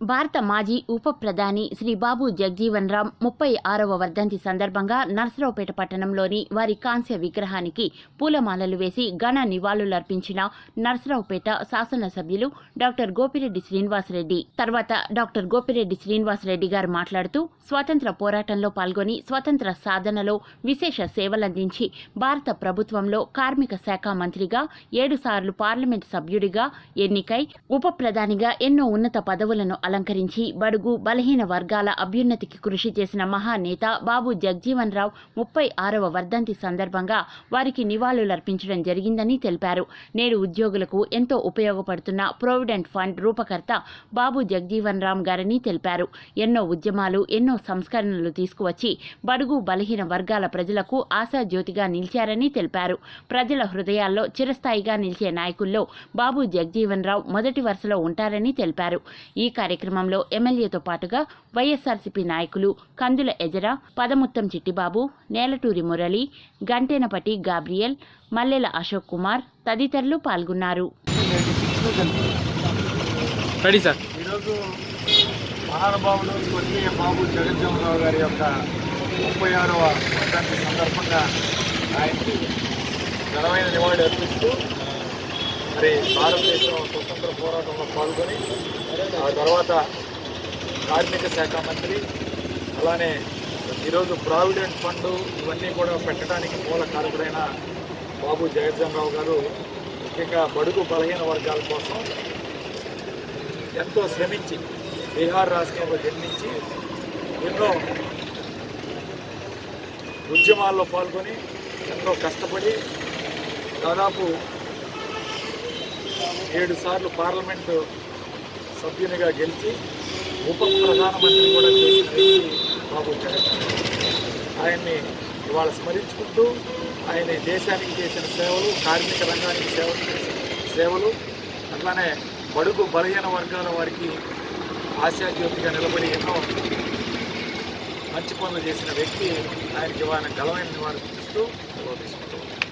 భారత మాజీ ఉప ప్రధాని శ్రీ బాబు జగ్జీవన్ రామ్ ముప్పై ఆరవ వర్ధంతి సందర్భంగా నర్సరావుపేట పట్టణంలోని వారి కాంస్య విగ్రహానికి పూలమాలలు వేసి ఘన నివాళులర్పించిన నర్సరావుపేట శాసనసభ్యులు డాక్టర్ గోపిరెడ్డి శ్రీనివాసరెడ్డి. తర్వాత డాక్టర్ గోపిరెడ్డి శ్రీనివాసరెడ్డి గారు మాట్లాడుతూ స్వాతంత్ర పోరాటంలో పాల్గొని స్వతంత్ర సాధనలో విశేష సేవలందించి భారత ప్రభుత్వంలో కార్మిక శాఖ మంత్రిగా ఏడుసార్లు పార్లమెంట్ సభ్యుడిగా ఎన్నికై ఉప ప్రధానిగా ఎన్నో ఉన్నత పదవులను అలంకరించి బడుగు బలహీన వర్గాల అభ్యున్నతికి కృషి చేసిన మహానేత బాబు జగ్జీవన్ రావు ముప్పై ఆరవ వర్ధంతి సందర్భంగా వారికి నివాళులర్పించడం జరిగిందని తెలిపారు. నేడు ఉద్యోగులకు ఎంతో ఉపయోగపడుతున్న ప్రొవిడెంట్ ఫండ్ రూపకర్త బాబు జగ్జీవన్ రామ్ గారని తెలిపారు. ఎన్నో ఉద్యమాలు ఎన్నో సంస్కరణలు తీసుకువచ్చి బడుగు బలహీన వర్గాల ప్రజలకు ఆశాజ్యోతిగా నిలిచారని తెలిపారు. ప్రజల హృదయాల్లో చిరస్థాయిగా నిలిచే నాయకుల్లో బాబు జగ్జీవన్ రావు మొదటి వరుసలో ఉంటారని తెలిపారు. ఈ కార్యక్రమంలో ఎమ్మెల్యేతో పాటుగా వైఎస్ఆర్సీపీ నాయకులు కందుల ఎజర పదముత్తం చిట్టిబాబు నేలటూరి మురళి గంటేనపటి గాబ్రియల్ మల్లెల అశోక్ కుమార్ తదితరులు పాల్గొన్నారు. Ready sir. ఈరోజు మహానుభావులు స్వర్గీయ బాబు జగజ్జీవనరావు గారి యొక్క ముప్పై ఆరవ సందర్భంగా ఆయనకి ఘనమైన నివాళి అర్పిస్తూ మరి భారతదేశం స్వతంత్ర పోరాటంలో పాల్గొని ఆ తర్వాత కార్మిక శాఖ మంత్రి అలానే ఈరోజు ప్రావిడెంట్ ఫండ్ ఇవన్నీ కూడా పెట్టడానికి మూల కారకుడైన బాబు జగజ్జనరావు గారు ముఖ్యంగా బడుగు బలహీన వర్గాల కోసం ఎంతో శ్రమించి బీహార్ రాష్ట్రంలో జన్మించి ఎన్నో ఉద్యమాల్లో పాల్గొని ఎంతో కష్టపడి దాదాపు ఏడు సార్లు పార్లమెంటు సభ్యునిగా గెలిచి ఉప ప్రధానమంత్రి కూడా చేసిన వ్యక్తి బాబు జగన్ ఆయన్ని ఇవాళ స్మరించుకుంటూ ఆయన దేశానికి చేసిన సేవలు కార్మిక రంగానికి సేవలు సేవలు అట్లానే బడుగు బలహీన వర్గాల వారికి ఆశాజ్యోతిగా నిలబడి ఎన్నో మంచి పనులు చేసిన వ్యక్తి ఆయనకి వారిని గలమైన నివారణ చూస్తూ తీసుకుంటూ ఉన్నాను.